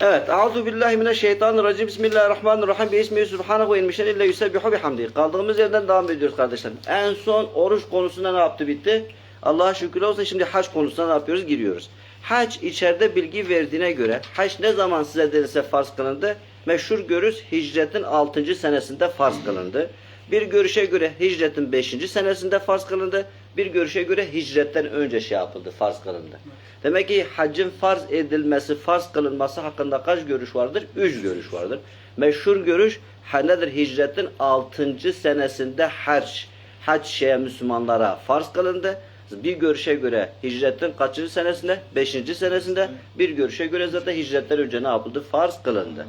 Evet. Euzu billahi mineşşeytanirracim. Bismillahirrahmanirrahim. Bismihi subhanahu ve inmişen illa yusebbihu bihamdi. Kaldığımız yerden devam ediyoruz kardeşlerim. En son oruç konusunda ne yaptı bitti? Allah'a şükür olsun şimdi hac konusuna ne yapıyoruz? Giriyoruz. Hac içeride bilgi verdiğine göre hac ne zaman size denilse farz kılındı? Meşhur görüş hicretin 6. senesinde farz kılındı. Bir görüşe göre hicretin 5. senesinde farz kılındı. Bir görüşe göre hicretten önce şey yapıldı, farz kılındı. Demek ki haccın farz edilmesi, farz kılınması hakkında kaç görüş vardır? Üç görüş vardır. Meşhur görüş nedir? Hicretin 6. senesinde hac, hac şeye Müslümanlara farz kılındı. Bir görüşe göre hicretin kaçıncı senesinde? Beşinci senesinde. Bir görüşe göre zaten hicretten önce ne yapıldı? Farz kılındı.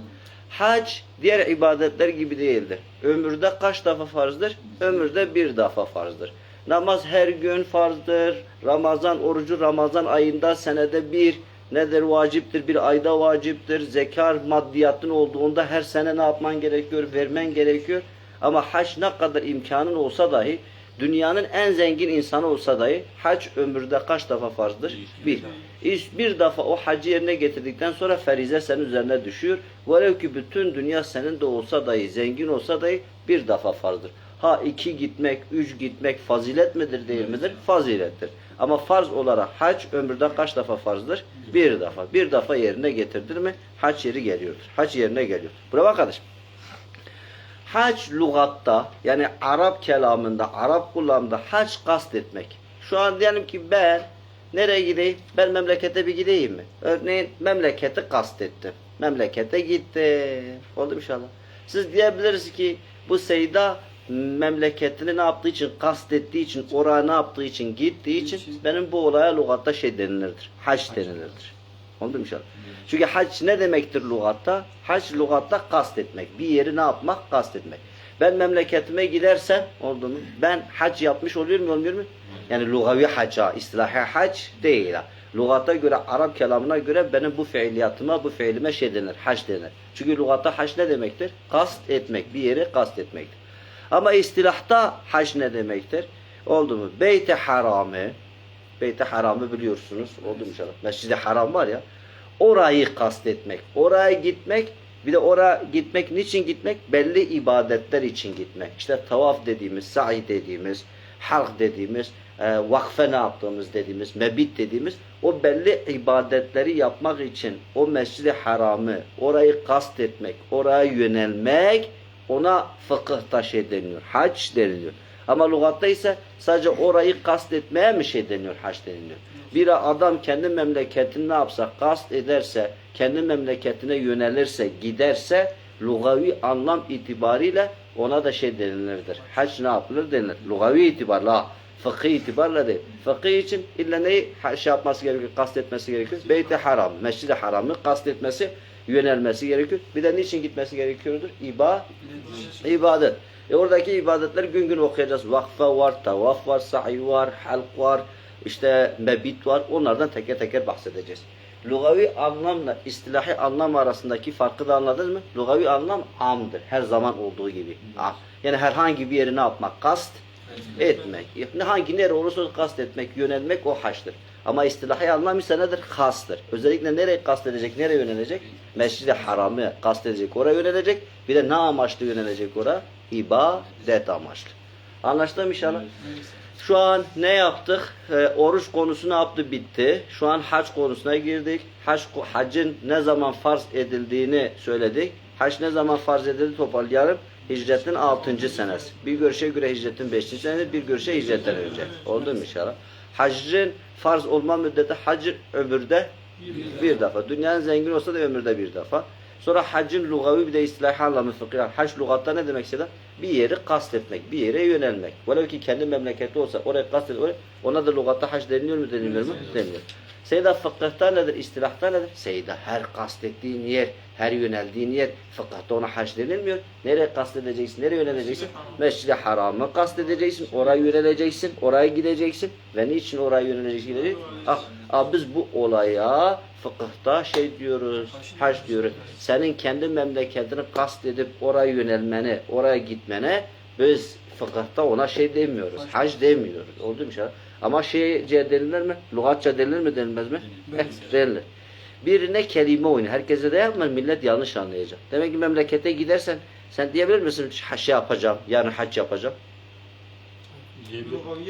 Hac diğer ibadetler gibi değildir. Ömürde kaç defa farzdır? Ömürde bir defa farzdır. Namaz her gün farzdır. Ramazan orucu Ramazan ayında senede bir nedir vaciptir? Bir ayda vaciptir. Zekar maddiyatın olduğunda her sene ne yapman gerekiyor? Vermen gerekiyor. Ama hac ne kadar imkanın olsa dahi dünyanın en zengin insanı olsa dahi hac ömürde kaç defa farzdır? Bir. İş bir defa o hacı yerine getirdikten sonra ferize senin üzerine düşüyor. Velev ki bütün dünya senin de olsa dahi, zengin olsa dahi bir defa farzdır. Ha iki gitmek, üç gitmek fazilet midir değil midir? Fazilettir. Ama farz olarak hac ömürde kaç defa farzdır? Bir defa. Bir defa yerine getirdir mi? Hac yeri geliyordur. Hac yerine geliyor. Buraya bak kardeşim. Hac lügatta yani Arap kelamında, Arap kullanımında hac kast etmek. Şu an diyelim ki ben nereye gideyim? Ben memlekete bir gideyim mi? Örneğin memleketi kastettim. Memlekete gitti. Oldu inşallah? Siz diyebilirsiniz ki bu Seyda memleketini ne yaptığı için, kastettiği için, oraya ne yaptığı için, gittiği için benim bu olaya lügatta şey denilirdir. Hac denilirdir. Oldu mu inşallah? Çünkü hac ne demektir lügatta? Hac lügatta kastetmek. Bir yeri ne yapmak? Kastetmek. Ben memleketime gidersem oldu mu? Ben hac yapmış oluyor mu olmuyor mu? Yani lugavi haca, istilahi hac değil. ha. Lügata göre, Arap kelamına göre benim bu fiiliyatıma, bu fiilime şey denir, hac denir. Çünkü lügatta hac ne demektir? Kast etmek, bir yeri kast etmektir. Ama istilahta hac ne demektir? Oldu mu? Beyt-i haramı, Beyt-i haramı biliyorsunuz. Oldu mu inşallah? Mescid-i haram var ya. Orayı kastetmek. Oraya gitmek. Bir de oraya gitmek niçin gitmek? Belli ibadetler için gitmek. İşte tavaf dediğimiz, sa'i dediğimiz, halk dediğimiz, e, vakfe ne yaptığımız dediğimiz, mebit dediğimiz o belli ibadetleri yapmak için o mescid-i haramı, orayı kastetmek, oraya yönelmek ona fıkıhta şey deniliyor. Hac deniliyor. Ama lügatta ise sadece orayı kastetmeye mi şey deniyor, hac deniliyor. Bir adam kendi memleketini ne yapsa, kast ederse, kendi memleketine yönelirse, giderse, lugavi anlam itibariyle ona da şey denilirdir. Hac ne yapılır denilir. Lugavi itibarla, fıkhi itibarla değil. Fıkhi için illa neyi şey yapması gerekiyor, kastetmesi gerekiyor? Beyt-i haram, mescid-i haramı kastetmesi, yönelmesi gerekiyor. Bir de niçin gitmesi gerekiyordur? İba, ibadet. E oradaki ibadetler gün gün okuyacağız. Vakfe var, tavaf var, sa'i var, halk var, işte mebit var. Onlardan teker teker bahsedeceğiz. Lugavi anlamla istilahi anlam arasındaki farkı da anladınız mı? Lugavi anlam amdır. Her zaman olduğu gibi. Am. Yani herhangi bir yeri ne yapmak? Kast etmek. Hangi nere olursa kast etmek, yönelmek o haçtır. Ama istilahi anlam ise nedir? Kastır. Özellikle nereye kast edecek, nereye yönelecek? Mescid-i haramı kast edecek, oraya yönelecek. Bir de ne amaçlı yönelecek oraya? İbadet amaçlı. Anlaştık mı inşallah? Şu an ne yaptık? Ee, oruç konusu ne yaptı? Bitti. Şu an hac konusuna girdik. Hac, hacın ne zaman farz edildiğini söyledik. Hac ne zaman farz edildi toparlayalım. Hicretin 6. senesi. Bir görüşe göre hicretin 5. senesi, bir görüşe hicretten önce. Oldu mu inşallah? Haccın farz olma müddeti hac ömürde bir defa. Dünyanın zengin olsa da ömürde bir defa. Sonra haccın lugavi bir de istilahi anlamı fıkhi. Hac lugatta ne demek istedim? Bir yeri kastetmek, bir yere yönelmek. Velev ki kendi memleketi olsa oraya kastet, oraya, ona da lugatta hac deniliyor mu denilmiyor mu? Deniliyor. Seyda fıkıhta nedir? İstilahta nedir? Seyda her kastettiğin yer, her yöneldiğin yer fıkıhta ona hac denilmiyor. Nereye kastedeceksin? Nereye yöneleceksin? Mescid-i Haram'ı kastedeceksin. Oraya yöneleceksin. Oraya gideceksin. Ve niçin oraya yöneleceksin? Ah, ah, biz bu olaya fıkıhta şey diyoruz, hac diyoruz. Senin kendi memleketini kastedip oraya yönelmene, oraya gitmene biz fıkıhta ona şey demiyoruz. Hac demiyoruz. Oldu mu inşallah? Ama şeyce denilir mi? Lugatça denilir mi denilmez mi? Eh, denilir. Birine kelime oyunu. Herkese de yapma millet yanlış anlayacak. Demek ki memlekete gidersen sen diyebilir misin "Ha- şey yapacağım, yarın hac yapacağım.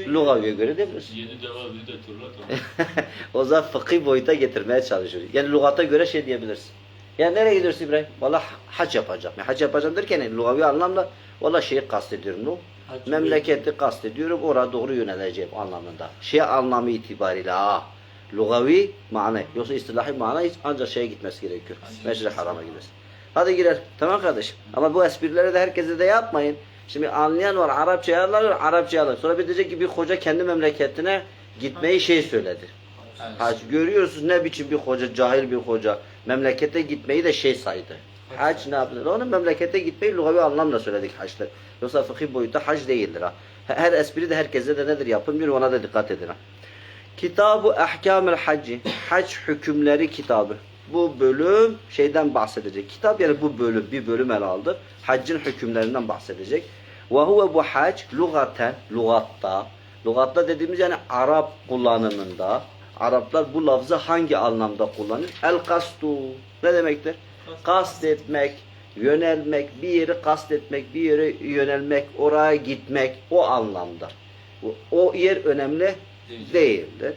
Lugaviye göre diyebilirsin. yedi deva bir de turlat ama. o zaman fıkhi boyuta getirmeye çalışıyor. Yani lugata göre şey diyebilirsin. Yani nereye gidiyorsun İbrahim? Valla hac yapacağım. Yani hac yapacağım derken yani lugavi anlamda valla şeyi kastediyorum. Hac Memleketi kastediyorum. Oraya doğru yöneleceğim anlamında. Şey anlamı itibariyle ha. Lugavi mana. Yoksa istilahi mana hiç ancak şeye gitmesi gerekiyor. Meşri harama gitmesi. Hadi girer. Tamam kardeşim. Ama bu esprileri de herkese de yapmayın. Şimdi anlayan var. Arapça anlar, Arapça alır. Sonra bir diyecek ki bir hoca kendi memleketine gitmeyi şey söyledi. Hac görüyorsunuz ne biçim bir hoca, cahil bir hoca. Memlekete gitmeyi de şey saydı. Hac ne yaptı? Onun memlekete gitmeyi lugavi anlamda söyledik haçtır. Yoksa fıkhi boyutta hac değildir ha. Her espri de herkese de nedir yapılmıyor ona da dikkat edin ha. Kitab-ı Ahkamül Hacci. Hac hükümleri kitabı. Bu bölüm şeyden bahsedecek. Kitap yani bu bölüm bir bölüm ele aldı. Haccın hükümlerinden bahsedecek. Ve huve bu hac lugaten, lugatta. Lugatta dediğimiz yani Arap kullanımında. Araplar bu lafzı hangi anlamda kullanır? El kastu. Ne demektir? Kast etmek, yönelmek, bir yeri kast etmek, bir yere yönelmek, oraya gitmek o anlamda. O- yer önemli değildir.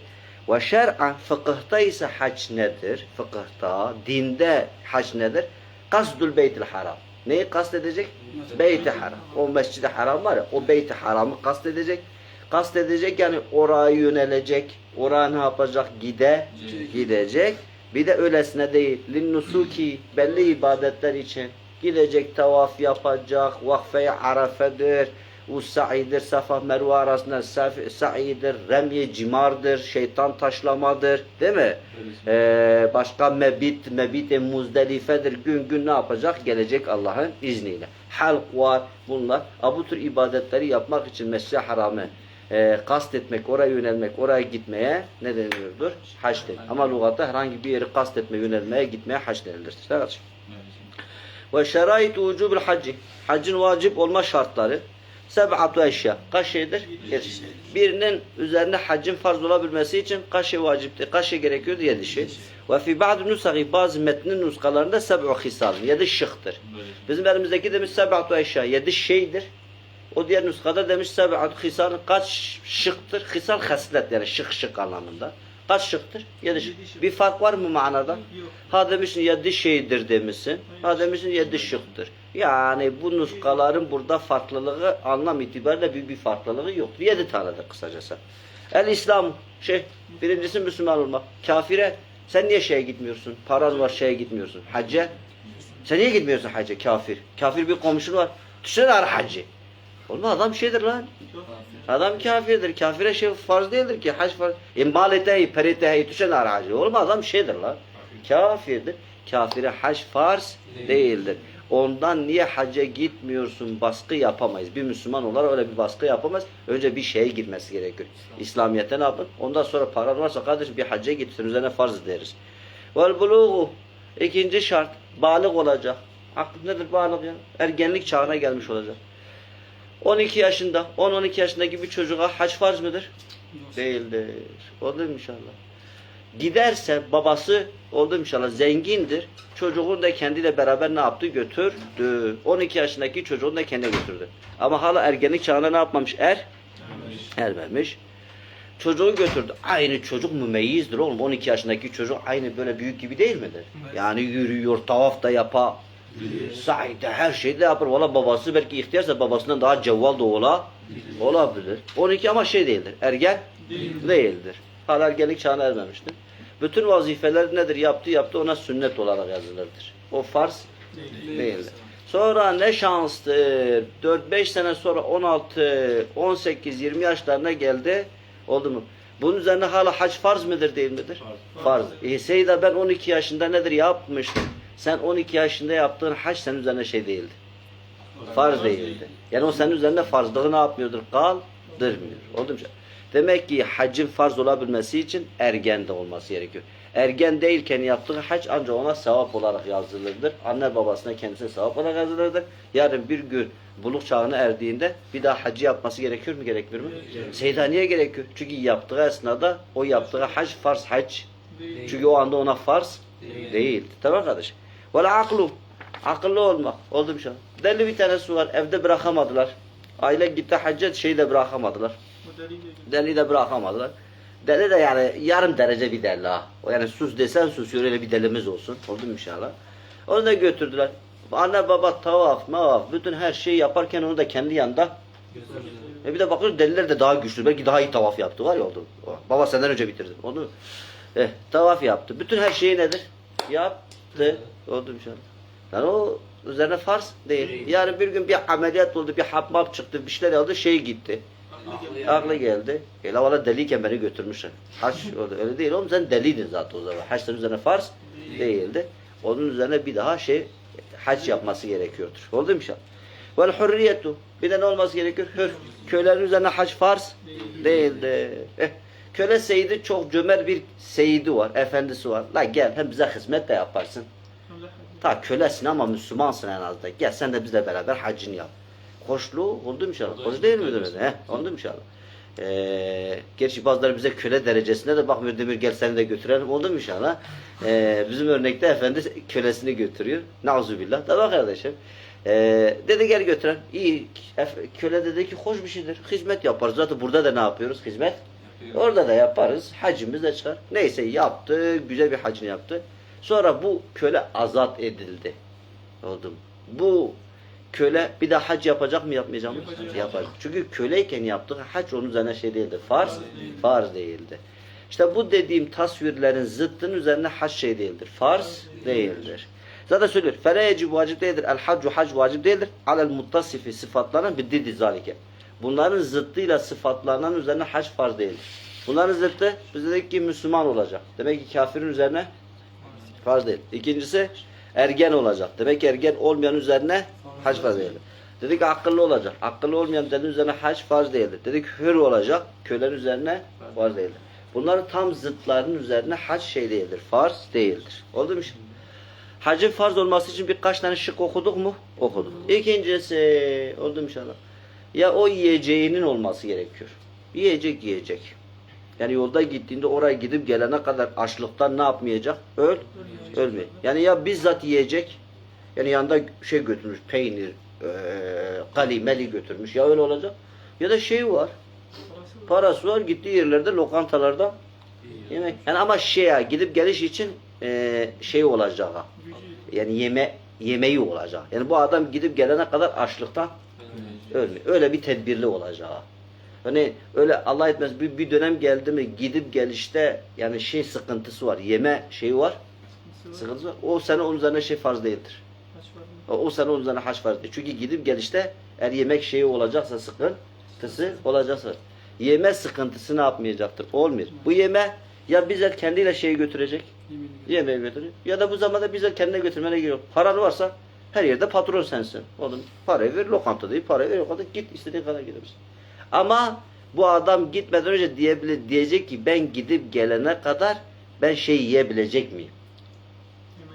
Ve şer'an fıkıhta ise hac nedir? Fıkıhta, dinde hac nedir? Kasdül beytil haram. Neyi kast edecek? Beyt-i haram. O mescid-i haram var ya, o beyt-i haramı kast edecek. Kast edecek yani oraya yönelecek. Oraya ne yapacak? Gide, gidecek. Bir de öylesine değil. Linnusuki belli ibadetler için gidecek tavaf yapacak. Vakfe-i arafedir. Ussa'idir, Safa Merve arasında sa'idir, remye cimardır, şeytan taşlamadır. Değil mi? Ee, başka mebit, mebit muzdelifedir. Gün gün ne yapacak? Gelecek Allah'ın izniyle. Halk var. Bunlar. Bu tür ibadetleri yapmak için Mescid-i Haram'ı e, kast etmek, oraya yönelmek, oraya gitmeye ne deniliyordur? Hac denir. Ama lügatta herhangi bir yeri kast etme, yönelmeye, gitmeye hac denilir. Ve şerait vücubul hacci. Haccın vacip olma şartları. Seb'atu eşya. Kaç şeydir? Yedi şey. Birinin üzerine haccın farz olabilmesi için kaç şey vaciptir? Kaç şey gerekiyordu? Yedi şey. Ve fi ba'd nusagi bazı metnin nuskalarında seb'u hisal. Yedi şıktır. Bizim elimizdeki demiş seb'atu eşya. Yedi şeydir. O diğer nuskada demiş seb'atu hisal. Kaç şıktır? Hisal haslet yani şık şık anlamında. Kaç şıktır? Yedi şık. Bir fark var mı manada? Ha demişsin yedi şeydir demişsin. Ha demişsin yedi şıktır. Yani bu nuskaların burada farklılığı anlam itibariyle bir, bir farklılığı yoktur. Yedi tanedir kısacası. El İslam şey birincisi Müslüman olmak. Kafire sen niye şeye gitmiyorsun? Paran var şeye gitmiyorsun. Hacca sen niye gitmiyorsun hacca kafir? Kafir bir komşun var. Düşünsene hacı. Olmaz adam şeydir lan. Adam kafirdir. Kafire şey farz değildir ki. Hac farz. İmbaletehi, peritehi, tüşen ara hacı. Olmaz adam şeydir lan. Kafirdir. Kafire hac farz değildir. Ondan niye hacca gitmiyorsun baskı yapamayız. Bir Müslüman olarak öyle bir baskı yapamaz. Önce bir şeye girmesi gerekiyor. İslamiyet'e ne yapın? Ondan sonra paran varsa kardeşim bir hacca git. Senin üzerine farz deriz. Vel buluğu. İkinci şart. Balık olacak. Aklı nedir balık ya? Ergenlik çağına gelmiş olacak. 12 yaşında, 10-12 yaşındaki bir çocuğa hac farz mıdır? Değildir. Oldu mu inşallah? Giderse babası oldu mu inşallah zengindir. Çocuğunu da kendiyle beraber ne yaptı? Götürdü. 12 yaşındaki çocuğunu da kendine götürdü. Ama hala ergenlik çağına ne yapmamış? Er? Ermemiş. Çocuğu götürdü. Aynı çocuk mümeyyizdir oğlum. 12 yaşındaki çocuk aynı böyle büyük gibi değil midir? Yani yürüyor, tavaf da yapar. Sahide her şeyi de yapar. Valla babası belki ihtiyarsa babasından daha cevval da ola, olabilir. 12 ama şey değildir. Ergen değildir. Hala ergenlik çağına ermemiştir. Bütün vazifeler nedir? Yaptı yaptı ona sünnet olarak yazılırdır. O farz değildir. Sonra ne şanstır. 4-5 sene sonra 16, 18, 20 yaşlarına geldi. Oldu mu? Bunun üzerine hala hac farz mıdır değil midir? Farz. E, Seyda ben 12 yaşında nedir yapmıştım. Sen 12 yaşında yaptığın hac senin üzerine şey değildi. Farz değildi. Yani o senin üzerinde farzlığı ne yapmıyordur? Kaldırmıyor. Oldu mu? Demek ki haccın farz olabilmesi için ergen de olması gerekiyor. Ergen değilken yaptığı hac ancak ona sevap olarak yazılırdır. Anne babasına kendisine sevap olarak yazılırdır. Yarın bir gün buluk çağına erdiğinde bir daha hacı yapması gerekiyor mu gerekmiyor mu? Seyda niye gerekiyor? Çünkü yaptığı esnada o yaptığı hac farz hac. Çünkü o anda ona farz Değil. Değil. Tamam kardeş. Vel aklu. Akıllı olmak. Oldu bir şey. Deli bir tanesi var. Evde bırakamadılar. Aile gitti hacca şeyi de bırakamadılar. Deli de bırakamadılar. Deli de yani yarım derece bir deli ha. Yani sus desen susuyor öyle bir delimiz olsun. Oldu mu inşallah? Onu da götürdüler. Anne baba tavaf, mavaf, bütün her şeyi yaparken onu da kendi yanında. E bir de bakıyoruz deliler de daha güçlü. Belki daha iyi tavaf yaptı. Var ya oldu. Baba senden önce bitirdi. Onu eh, tavaf yaptı. Bütün her şeyi nedir? Yaptı. Oldu inşallah. Yani o üzerine farz değil. Değil. Yarın bir gün bir ameliyat oldu, bir hap map çıktı, bir şeyler oldu, şey gitti. Aklı geldi. Hele valla deliyken beni götürmüşler. Haç oldu. Öyle değil oğlum sen deliydin zaten o zaman. Haçların üzerine farz değildi. Onun üzerine bir daha şey hac yapması gerekiyordur. Oldu mu inşallah? Vel hurriyetu. Bir de ne olması gerekiyor? Hür. Kölelerin üzerine hac farz değildi. Eh, köle seyidi çok cömert bir seyidi var, efendisi var. La gel hem bize hizmet de yaparsın. Ta kölesin ama Müslümansın en azından. Gel sen de bizle beraber hacını yap. Hoşlu oldu mu inşallah? Hoş değil midir? He, oldu mu inşallah? Ee, gerçi bazıları bize köle derecesinde de bakmıyor Demir gel seni de götürelim oldu mu inşallah? Ee, bizim örnekte efendi kölesini götürüyor. Nauzubillah. Tamam kardeşim. Ee, dedi gel götüren. İyi. Köle dedi ki hoş bir şeydir. Hizmet yaparız. Zaten burada da ne yapıyoruz? Hizmet. Orada da yaparız. Hacimiz de çıkar. Neyse yaptı. Güzel bir hacını yaptı. Sonra bu köle azat edildi. Oldu? Bu köle bir daha hac yapacak mı yapmayacak mı? Yapacak. Yapacak. Çünkü köleyken yaptığı hac onun üzerine şey değildi. Farz, Farz değil. farz değildi. İşte bu dediğim tasvirlerin zıttının üzerine hac şey değildir. Farz değildir. Zaten söylüyor. Fele yecib vacip değildir. El haccu hac vacip değildir. Alel muttasifi sıfatlanan bir didi zalike. Bunların zıttıyla sıfatlanan üzerine hac farz değildir. Bunların zıttı biz dedik ki Müslüman olacak. Demek ki kafirin üzerine farz değil. İkincisi ergen olacak. Demek ergen olmayan üzerine hac farz değildir. Dedik akıllı olacak. Akıllı olmayan üzerine hac farz değildir. Dedik hür olacak. Kölenin üzerine farz değildir. Bunların tam zıtlarının üzerine hac şey değildir. Farz değildir. Oldu mu şimdi? Hacın farz olması için birkaç tane şık okuduk mu? Okuduk. İkincisi, oldu mu inşallah? Ya o yiyeceğinin olması gerekiyor. Yiyecek yiyecek. Yani yolda gittiğinde oraya gidip gelene kadar açlıktan ne yapmayacak? Öl, ölmeyecek. Yani ya bizzat yiyecek, yani yanında şey götürmüş, peynir, eee kalimeli götürmüş. Ya öyle olacak. Ya da şey var, parası var, gittiği yerlerde, lokantalarda yemek. Yani ama şey ya, gidip geliş için eee, şey olacak. ha. Yani yeme yemeği olacak. Yani bu adam gidip gelene kadar açlıktan ölmüyor. Öyle bir tedbirli olacak. Hani öyle Allah etmez bir, bir dönem geldi mi gidip gelişte yani şey sıkıntısı var. Yeme şeyi var. Sıkıntısı var. O sene onun üzerine şey farz değildir. O, o sene onun üzerine haç farz değil. Çünkü gidip gelişte eğer yemek şeyi olacaksa sıkıntısı olacaksa yeme sıkıntısı ne yapmayacaktır? Olmuyor. Bu yeme ya bizzat kendiyle şeyi götürecek. Yemeği götürüyor. Ya da bu zamanda bizzat kendine götürmene gerek yok. Paran varsa her yerde patron sensin. Oğlum parayı ver lokanta değil, parayı ver lokanta git istediğin kadar gidersin. Ama bu adam gitmeden önce diyebilir, diyecek ki ben gidip gelene kadar ben şey yiyebilecek miyim?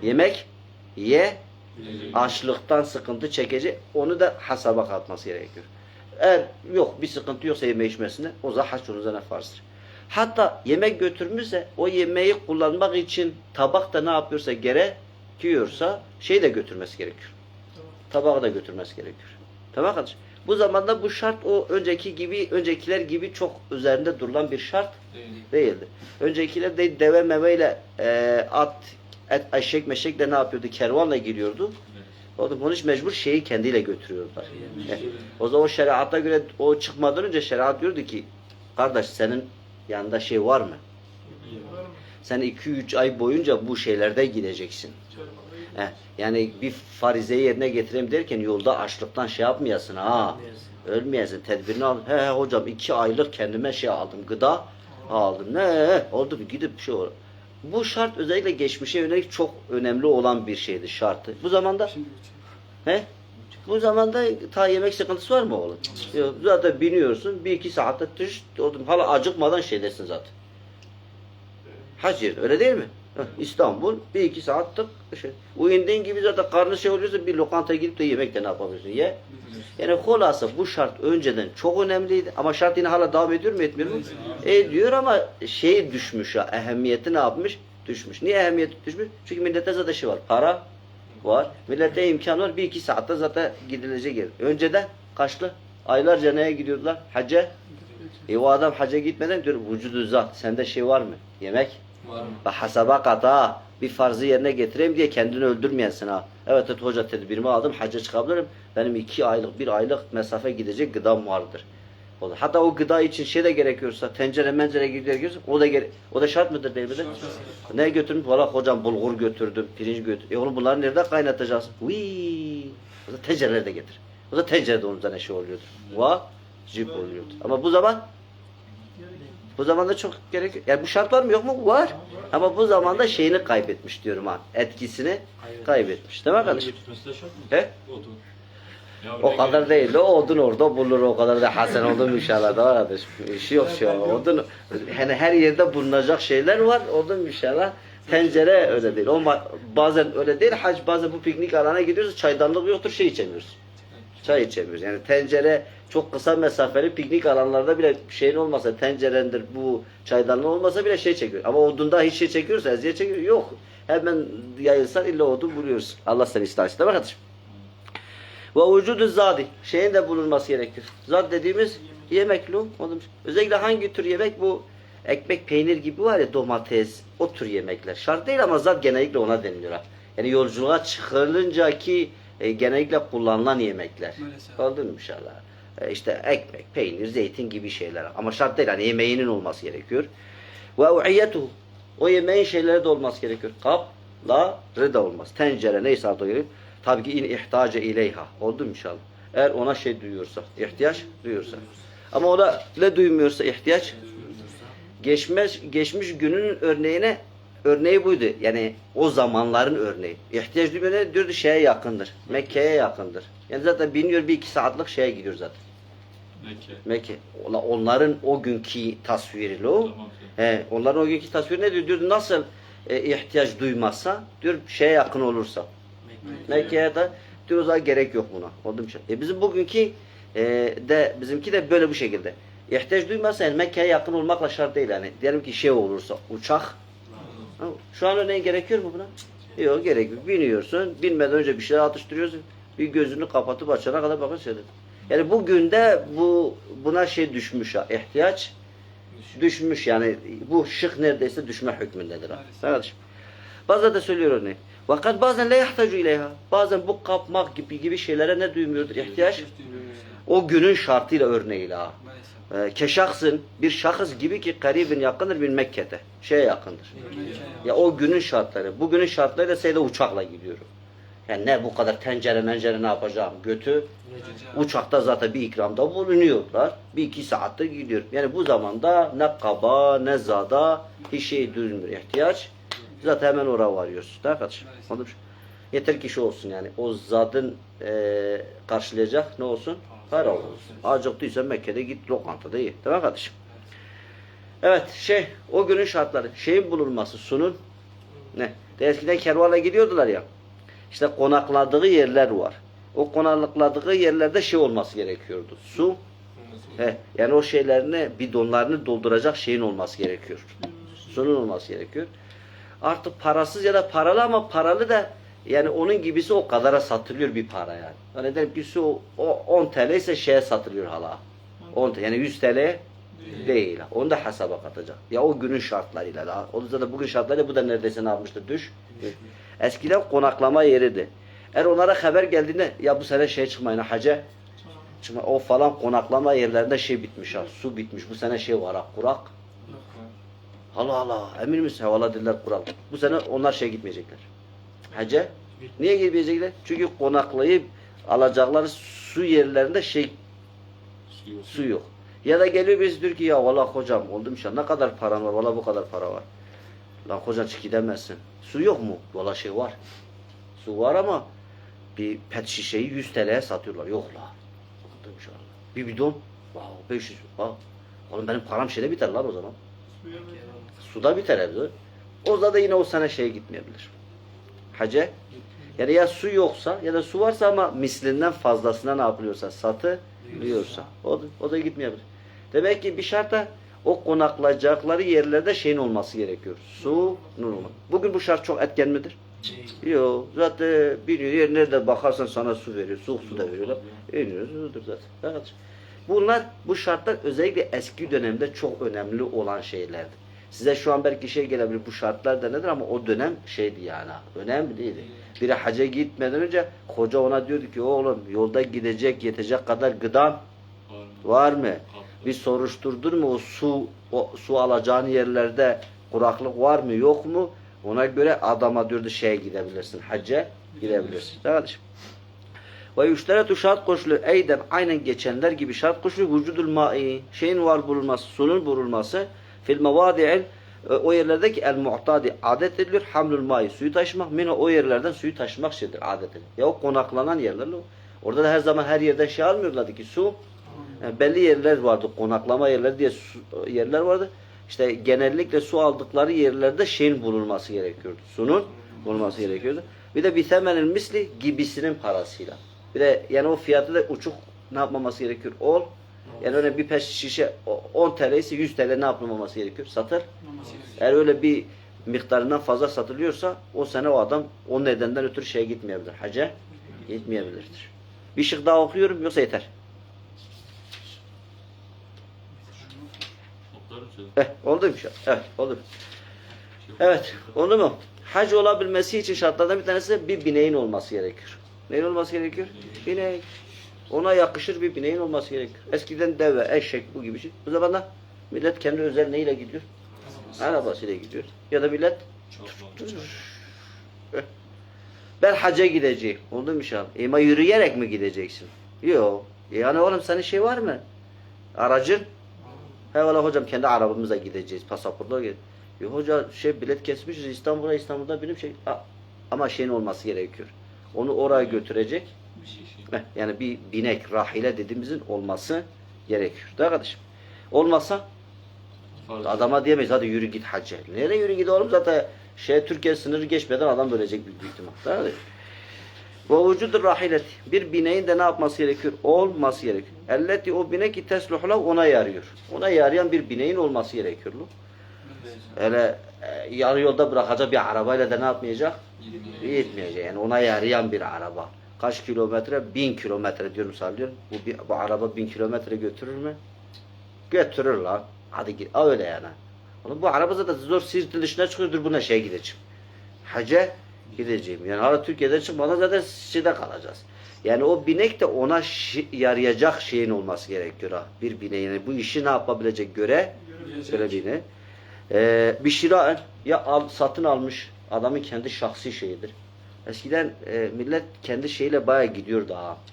Yemek ye, açlıktan sıkıntı çekecek. Onu da hesaba katması gerekiyor. Eğer yok bir sıkıntı yoksa yeme içmesinde o zaman haç onun üzerine farzdır. Hatta yemek götürmüşse o yemeği kullanmak için tabak da ne yapıyorsa gerekiyorsa şey de götürmesi gerekiyor. Tabağı da götürmesi gerekiyor. Tamam kardeşim. Bu zamanda bu şart o önceki gibi öncekiler gibi çok üzerinde durulan bir şart değildi. Öncekiler de deve meveyle e, at, et, eşek meşek de ne yapıyordu? Kervanla giriyordu. O da bunu hiç mecbur şeyi kendiyle götürüyorlar. Eh, O zaman o şeriata göre o çıkmadan önce şeriat diyordu ki kardeş senin yanında şey var mı? Sen 2-3 ay boyunca bu şeylerde gideceksin. Heh, yani bir farizeyi yerine getireyim derken yolda açlıktan şey yapmayasın ha. Ölmeyesin. Tedbirini al. He, he hocam iki aylık kendime şey aldım. Gıda aldım. Ne oldu bir gidip şey olur. Bu şart özellikle geçmişe yönelik çok önemli olan bir şeydi şartı. Bu zamanda he? Bu zamanda ta yemek sıkıntısı var mı oğlum? Yok, zaten biniyorsun bir iki saatte tış, oldum. Hala acıkmadan şeydesin zaten. Hac yeri öyle değil mi? İstanbul bir iki saatlik şey. O indiğin gibi zaten karnı şey oluyorsa bir lokantaya gidip de yemek de ne yapabilirsin? Ye. Yani hulasa bu şart önceden çok önemliydi ama şart yine hala devam ediyor mu etmiyor mu? Ediyor ama şey düşmüş ya ehemmiyeti ne yapmış? düşmüş. Niye ehemmiyeti düşmüş? Çünkü millette zaten şey var. Para var. Millette imkan var. Bir iki saatte zaten gidilecek yer. Önceden kaçlı? Aylarca neye gidiyordular? Hacca. E o adam hacca gitmeden diyor vücudu zat. Sende şey var mı? Yemek. Ve hasaba kata bir farzı yerine getireyim diye kendini öldürmeyensin ha. Evet, evet hoca tedbirimi aldım hacca çıkabilirim. Benim iki aylık bir aylık mesafe gidecek gıdam vardır. Hatta o gıda için şey de gerekiyorsa tencere mencere gibi gerekiyorsa o da gere o da şart mıdır değil midir? Ne götürmüş? Valla hocam bulgur götürdüm, pirinç götürdüm. E oğlum bunları nerede kaynatacağız? Vii. O da tencereleri de getir. O da tencerede onun üzerine şey oluyordu. Va cip oluyordu. Ama bu zaman bu zamanda çok gerek Yani bu şart var mı yok mu? Var. Ama bu zamanda şeyini kaybetmiş diyorum ha. Etkisini kaybetmiş. Değil mi Kardeş. kardeşim? He? O kadar değil. O odun orada bulunur. O kadar da Hasan odun inşallah. Mi kardeşim? İşi yok şu an. Odun, hani her yerde bulunacak şeyler var. Odun inşallah. Tencere öyle değil. O bazen öyle değil. Hac bazen bu piknik alana gidiyoruz. Çaydanlık yoktur. Şey içemiyoruz. Çay içemiyoruz. Yani tencere çok kısa mesafeli piknik alanlarda bile şeyin olmasa tencerendir bu çaydanlığı olmasa bile şey çekiyor. Ama odunda hiç şey çekiyorsa eziyet çekiyor. Yok. Hemen yayılsan illa odun buluyoruz. Allah seni. Değil mi kardeşim? Ve vücudu zadi. Şeyin de bulunması gerekir. Zad dediğimiz yemek lu. Özellikle hangi tür yemek bu? Ekmek, peynir gibi var ya domates, o tür yemekler. Şart değil ama zat genellikle ona deniliyor. Yani yolculuğa çıkarılınca ki e, genellikle kullanılan yemekler. Maalesef. Anladın mı inşallah? E, işte ekmek, peynir, zeytin gibi şeyler. Ama şart değil. Hani yemeğinin olması gerekiyor. Ve u'iyyetuhu. O yemeğin şeyleri de olması gerekiyor. Kap, la, rıda olmaz. Tencere neyse artık gerekiyor. Tabii ki in ihtace ileyha. Oldu mu inşallah? Eğer ona şey duyuyorsa, ihtiyaç duyuyorsa. Ama o da ne duymuyorsa ihtiyaç geçmiş geçmiş günün örneğine örneği buydu. Yani o zamanların örneği. İhtiyaç duymuyor ne diyordu? Şeye yakındır. Mekke'ye yakındır. Yani zaten biniyor bir iki saatlik şeye gidiyor zaten. Mekke. Mekke. Ola- Onların o günkü tasviri o. Tamam. He, onların o günkü tasviri ne diyor? Diyor nasıl e, ihtiyaç duymazsa diyor şeye yakın olursa. Mekke'ye de diyor o zaman gerek yok buna. Oldu mu şey? E bizim bugünkü e, de bizimki de böyle bu şekilde. İhtiyaç duymazsa yani Mekke'ye yakın olmakla şart değil yani. Diyelim ki şey olursa uçak. Şu an örneğin gerekiyor mu buna? Yok gerek yok. Biniyorsun. Binmeden önce bir şeyler atıştırıyorsun. Bir gözünü kapatıp açana kadar bakın şeyler. Yani bugün de bu buna şey düşmüş ihtiyaç düşmüş yani bu şık neredeyse düşme hükmündedir. Kardeşim. Bazen de söylüyor örneğin. Fakat bazen la yahtacu ileyha. Bazen bu kapmak gibi gibi şeylere ne duymuyordur ihtiyaç? O günün şartıyla örneğiyle Ee, keşahsın bir şahıs gibi ki karibin yakındır bir Mekke'de. Şeye yakındır. Ya o günün şartları. Bugünün şartlarıyla seyde uçakla gidiyorum. Yani ne bu kadar tencere mencere ne yapacağım? Götü. Uçakta zaten bir ikramda bulunuyorlar. Bir iki saatte gidiyor. Yani bu zamanda ne kaba ne zada hiç şey duyulmuyor ihtiyaç. Zaten hemen oraya varıyoruz. Değil mi kardeşim? Yeter ki şu olsun yani. O zadın eee karşılayacak ne olsun? Para olsun. Acıktıysan Mekke'de git lokantada ye. Değil mi kardeşim? Evet şey o günün şartları. Şeyin bulunması sunun ne? De eskiden kervanla gidiyordular ya. İşte konakladığı yerler var. O konakladığı yerlerde şey olması gerekiyordu. Su. He, yani o şeylerini bidonlarını dolduracak şeyin olması gerekiyor. Sunun olması gerekiyor. Artık parasız ya da paralı ama paralı da yani onun gibisi o kadara satılıyor bir para yani. Hani derim ki su o 10 TL ise şeye satılıyor hala. 10 TL, yani 100 TL değil. Onu da hesaba katacak. Ya o günün şartlarıyla da. O da zaten bugün şartlarıyla bu da neredeyse ne yapmıştır? Düş. Eskiden konaklama yeriydi. Eğer onlara haber geldiğinde ya bu sene şey çıkmayın ha, hacı. Çıkma, o falan konaklama yerlerinde şey bitmiş ha. Su bitmiş. Bu sene şey var ha. Kurak. Allah Allah. Emin misin? Ha, Valla dediler kurak. Bu sene onlar şey gitmeyecekler. Hacı. Niye gitmeyecekler? Çünkü konaklayıp alacakları su yerlerinde şey Su yok. su yok. Ya da geliyor birisi diyor ki ya valla hocam oldum şu an ne kadar paran var valla bu kadar para var. Lan hocam çık gidemezsin. Su yok mu? Valla şey var. Su var ama bir pet şişeyi 100 TL'ye satıyorlar. Yok la. Oldum şu an. Bir bidon. Wow 500. Ha. Oğlum benim param şeyde biter lan o zaman. Suda biter evde. O da yine o sene şeye gitmeyebilir. Hacı. Yani ya su yoksa ya da su varsa ama mislinden fazlasına ne yapılıyorsa satılıyorsa o da, o da gitmeyebilir. Demek ki bir şart da o konaklayacakları yerlerde şeyin olması gerekiyor. Su, nur. Bugün bu şart çok etken midir? Yok. Zaten biliyor. Yer nerede bakarsan sana su veriyor. Soğuk su da veriyorlar. İniyoruz. Sudur zaten. Bunlar, bu şartlar özellikle eski dönemde çok önemli olan şeylerdi. Size şu an belki şey gelebilir bu şartlar da nedir ama o dönem şeydi yani. Önemli değildi. Biri hacca gitmeden önce koca ona diyordu ki oğlum yolda gidecek yetecek kadar gıdan Var mı? Bir soruşturdun mu o su o su alacağın yerlerde kuraklık var mı yok mu? Ona göre adama diyordu şeye gidebilirsin. Hacca gidebilirsin. Kardeşim. Ve yüşteretu şart koşulu eyden aynen geçenler gibi şart koşulu vücudul mai şeyin var bulunması, sunun bulunması fil mevadi'il e, o yerlerdeki el mu'tadi adet edilir hamlul mai suyu taşımak mina o yerlerden suyu taşımak şeydir adet edilir. Ya o konaklanan yerler. Orada da her zaman her yerden şey almıyorlardı ki su yani belli yerler vardı, konaklama yerleri diye su, yerler vardı. İşte genellikle su aldıkları yerlerde şeyin bulunması gerekiyordu. Sunun bulunması gerekiyordu. Bir de bitemenin misli gibisinin parasıyla. Bir de yani o fiyatı da uçuk ne yapmaması gerekiyor? Ol. Yani öyle bir peş şişe o- 10 TL ise 100 TL ne yapılmaması gerekiyor? Satır. Eğer öyle bir miktarından fazla satılıyorsa o sene o adam o nedenden ötürü şeye gitmeyebilir. Hacca gitmeyebilirdir. Bir şık daha okuyorum yoksa yeter. Eh, oldu mu? Evet, oldu. Evet, oldu mu? Hac olabilmesi için şartlardan bir tanesi bir bineğin olması gerekiyor. Neyin olması gerekiyor? Binek. Ona yakışır bir bineğin olması gerekiyor. Eskiden deve, eşek bu gibi şey. Bu zamanda millet kendi özel neyle gidiyor? Arabasıyla gidiyor. Ya da millet ben hacca gideceğim. Oldu mu inşallah? E, ama yürüyerek mi gideceksin? Yok. E, yani oğlum senin şey var mı? Aracın? He valla hocam kendi arabamıza gideceğiz. Pasaportla gideceğiz. Yok hoca şey bilet kesmişiz İstanbul'a İstanbul'da binip şey A- ama şeyin olması gerekiyor. Onu oraya götürecek. Heh, yani bir binek, rahile dediğimizin olması gerekiyor. Mi kardeşim? Olmazsa Farz. adama diyemeyiz hadi yürü git hacca. Nereye yürü git oğlum zaten şey Türkiye sınırı geçmeden adam ölecek büyük bir ihtimal. Ve vücudur rahileti. Bir bineğin de ne yapması gerekiyor? Olması gerekiyor. Elleti o binek tesluhla ona yarıyor. Ona yarayan bir bineğin olması gerekiyor. Öyle e, yarı yolda bırakacak bir arabayla da ne yapmayacak? Gitmeyecek. Yani ona yarayan bir araba. Kaç kilometre? Bin kilometre diyorum sallıyorum. Bu, bir, bu araba bin kilometre götürür mü? Götürür lan. Hadi git. Öyle yani. Oğlum bu araba zaten zor Siirt'in dışına çıkıyordur. Buna şey gideceğim. Hacca gideceğim. Yani hala Türkiye'den çıkmadan zaten şeyde kalacağız. Yani o binek de ona şi- yarayacak şeyin olması gerekiyor. Ha. Bir bineğin. Yani bu işi ne yapabilecek göre göre bine. Ee, bir şiraen ya al, satın almış adamın kendi şahsi şeyidir. Eskiden e, millet kendi şeyle bayağı gidiyor daha.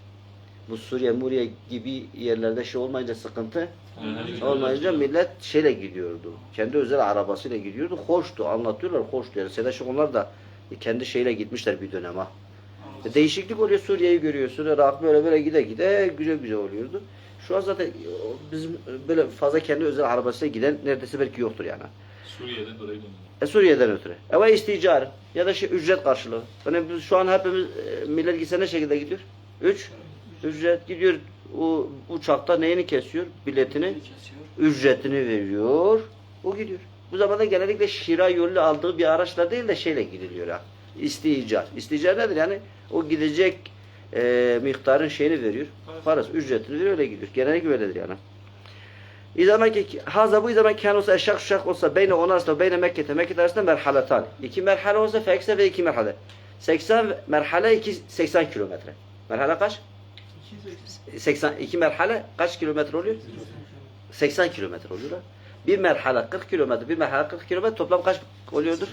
Bu Suriye, Muriye gibi yerlerde şey olmayınca sıkıntı olmayınca millet şeyle gidiyordu. Kendi özel arabasıyla gidiyordu. Hoştu. Anlatıyorlar hoştu. Yani Sedaşık onlar da kendi şeyle gitmişler bir dönem ha. E, Değişiklik oluyor. Suriye'yi görüyorsun. Irak böyle böyle gide gide güzel güzel oluyordu. Şu an zaten e, bizim böyle fazla kendi özel arabasıyla giden neredeyse belki yoktur yani. Suriye'den döndüm. E, Suriye'den ötürü. Eve isticar ya da şey ücret karşılığı. Yani biz şu an hepimiz e, millet gitse ne şekilde gidiyor? Üç. Ücret gidiyor o uçakta neyini kesiyor? Biletini, ücretini veriyor. O gidiyor. Bu zamanda genellikle şira yoluyla aldığı bir araçla değil de şeyle gidiliyor ha. İsticar. İsticar nedir? Yani o gidecek e, miktarın şeyini veriyor. Parası, ücretini veriyor öyle gidiyor. Genellikle öyledir yani. İzama ki haza bu zaman kan olsa eşak şak olsa beyne on arasında beyne Mekke'te Mekke arasında merhalatan. İki merhale olsa fekse ve iki merhale. 80 merhale iki 80 kilometre. Merhale kaç? 80 iki merhale kaç kilometre oluyor? 80 kilometre oluyor. Bir merhale 40 kilometre, bir merhale 40 kilometre toplam kaç oluyordur?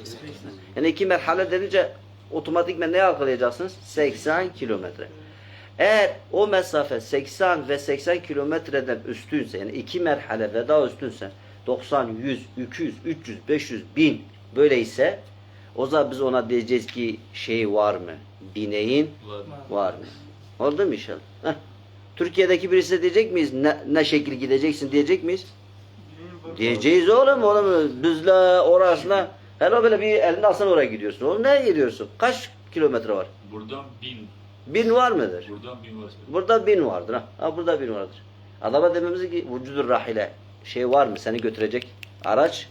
Yani iki merhale denince otomatikmen ne algılayacaksınız? 80 kilometre. Eğer o mesafe 80 ve 80 kilometreden üstünse yani iki merhale ve daha üstünse 90, 100, 200, 300, 500, 1000 böyleyse o zaman biz ona diyeceğiz ki şey var mı? Bineğin Var. var mı? Oldu mu inşallah? Heh. Türkiye'deki birisi diyecek miyiz? Ne, ne şekil gideceksin diyecek miyiz? Diyeceğiz oğlum oğlum düzle orasına hele böyle bir elini alsan oraya gidiyorsun. Oğlum nereye gidiyorsun? Kaç kilometre var? Buradan bin. Bin var mıdır? Buradan bin var. Burada bin vardır ha. ha burada bin vardır. Adama dememiz ki vücudur rahile şey var mı? Seni götürecek araç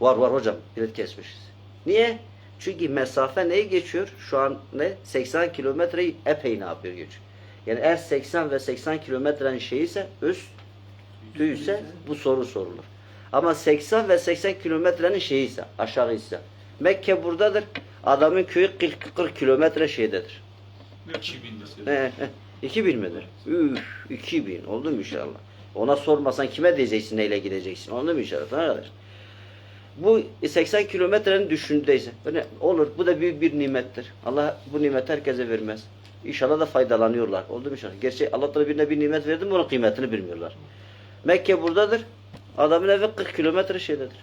var var hocam. Bilet kesmişiz. Niye? Çünkü mesafe neyi geçiyor? Şu an ne? 80 kilometreyi epey ne yapıyor geçiyor. Yani eğer 80 ve 80 kilometrenin şeyi ise üst ise bu soru sorulur. Ama 80 ve 80 kilometrenin şeyi ise aşağı ise Mekke buradadır. Adamın köyü 40, 40 kilometre şeydedir. 2000 de He, he. 2000 midir? Üf, 2000 oldu mu inşallah? Ona sormasan kime diyeceksin neyle gideceksin? Oldu mu inşallah? Tamam. Bu 80 kilometrenin düşündeyse böyle olur. Bu da büyük bir nimettir. Allah bu nimet herkese vermez. İnşallah da faydalanıyorlar. Oldu mu inşallah? Gerçi Allah da birine bir nimet verdi mi onun kıymetini bilmiyorlar. Mekke buradadır. Adamın evi 40 kilometre şeydedir.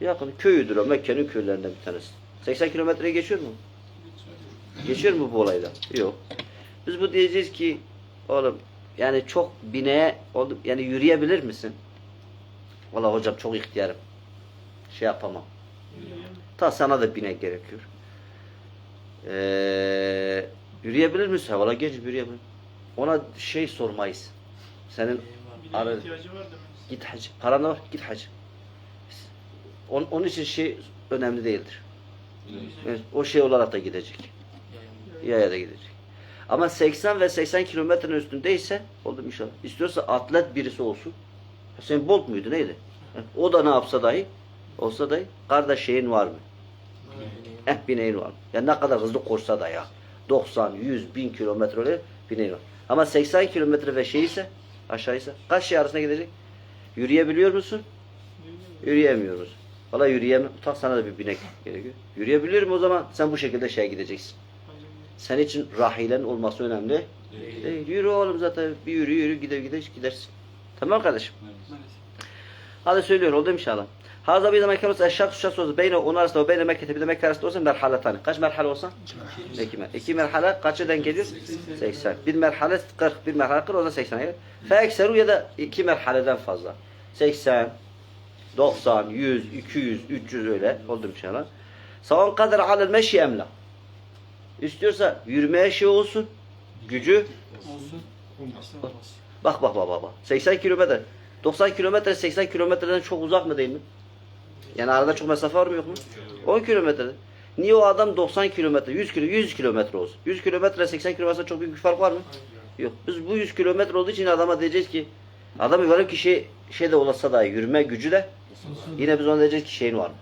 Yakın. Köyüdür o. Mekke'nin köylerinden bir tanesi. 80 kilometreye geçiyor mu? Geçiyor mu bu olayda? Yok. Biz bu diyeceğiz ki oğlum yani çok bineye oğlum, yani yürüyebilir misin? Valla hocam çok ihtiyarım. Şey yapamam. Ta sana da bine gerekiyor. Ee, yürüyebilir misin? Valla genç yürüyebilir. Ona şey sormayız. Senin ara, git hacı. Paran var git hacı. Onun, onun için şey önemli değildir. Evet, o şey olarak da gidecek. Yaya da gidecek. Ama 80 ve 80 kilometrenin üstündeyse oldu inşallah. İstiyorsa atlet birisi olsun. Sen Bolt muydu neydi? O da ne yapsa dahi olsa dahi kardeş şeyin var mı? Eh bineğin var mı? Ya ne kadar hızlı koşsa da ya. 90, 100, 1000 kilometre öyle bineğin var. Ama 80 kilometre ve şey ise aşağıysa kaç şey arasına gidecek? Yürüyebiliyor musun? Yürüyemiyoruz. Valla yürüyemem. Tak sana da bir binek gerekiyor. Yürüyebilirim o zaman sen bu şekilde şeye gideceksin. Senin için rahilen olması önemli. Değil. Yürü oğlum zaten bir yürü yürü gider gider gidersin. Tamam kardeşim. Hadi söylüyor oldu inşallah. Hazır bir de Mekke'miz eşşak şuşa sözü beyne onun arasında ve beyne Mekke'te bir de Mekke arasında olsa merhaletani. Kaç merhale olsa? İki merhale. İki merhale kaça denk geliyor? 80. Bir merhale 40, bir merhale 40 o da 80. Fe ekseru ya da iki merhaleden fazla. 80, 90, 100, 200, 300 öyle oldu inşallah. Savan kadar alel meşi emla. İstiyorsa yürümeye şey olsun. Gücü Bak bak bak bak. bak. 80 kilometre. 90 kilometre 80 kilometreden çok uzak mı değil mi? Yani arada çok mesafe var mı yok mu? 10 kilometre. Niye o adam 90 kilometre, 100 kilo, 100 kilometre olsun? 100 kilometre 80 kilometre çok büyük bir fark var mı? Yok. Biz bu 100 kilometre olduğu için adama diyeceğiz ki adam velev ki şey, şey de olsa da yürüme gücü de yine biz ona diyeceğiz ki şeyin var mı?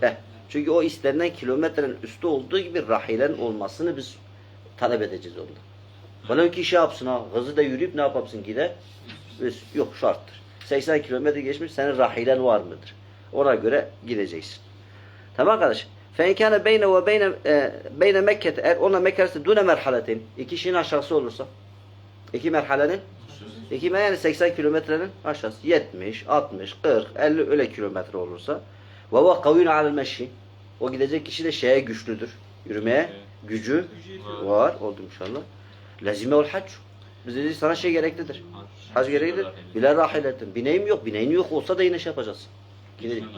Heh. Çünkü o istenilen kilometrenin üstü olduğu gibi rahilen olmasını biz talep edeceğiz ondan. Velev ki şey yapsın ha, hızlı da yürüyüp ne yapapsın gider? Biz, yok şarttır. 80 kilometre geçmiş, senin rahilen var mıdır? Ona göre gideceksin. Tamam arkadaş. Fenkâne beyne ve beyne, e, beyne Mekke'te, eğer ona Mekke arasında dune merhaletin, iki kişinin aşağısı olursa, iki merhalenin, iki yani 80 kilometrenin aşağısı, 70, 60, 40, 50 öyle kilometre olursa, ve ve kavîne alel meşi, o gidecek kişi de şeye güçlüdür, yürümeye gücü var, oldu inşallah. Lazime ol hac. Biz dedik sana şey gereklidir. Hac gereklidir. Bile rahiletin. Bineğim yok. Bineğin yok olsa da yine şey yapacaksın.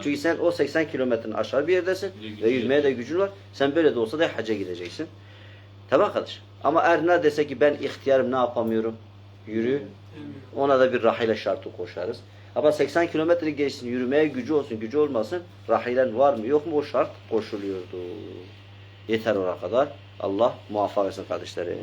Çünkü sen o 80 kilometrenin aşağı bir yerdesin ve yürümeye de gücün var. Sen böyle de olsa da hacca gideceksin. Tamam arkadaş. Ama eğer ne dese ki ben ihtiyarım ne yapamıyorum? Yürü. Ona da bir rahile şartı koşarız. Ama 80 kilometre geçsin, yürümeye gücü olsun, gücü olmasın. Rahilen var mı yok mu o şart koşuluyordu. Yeter ona kadar. Allah muvaffak etsin kardeşlerim.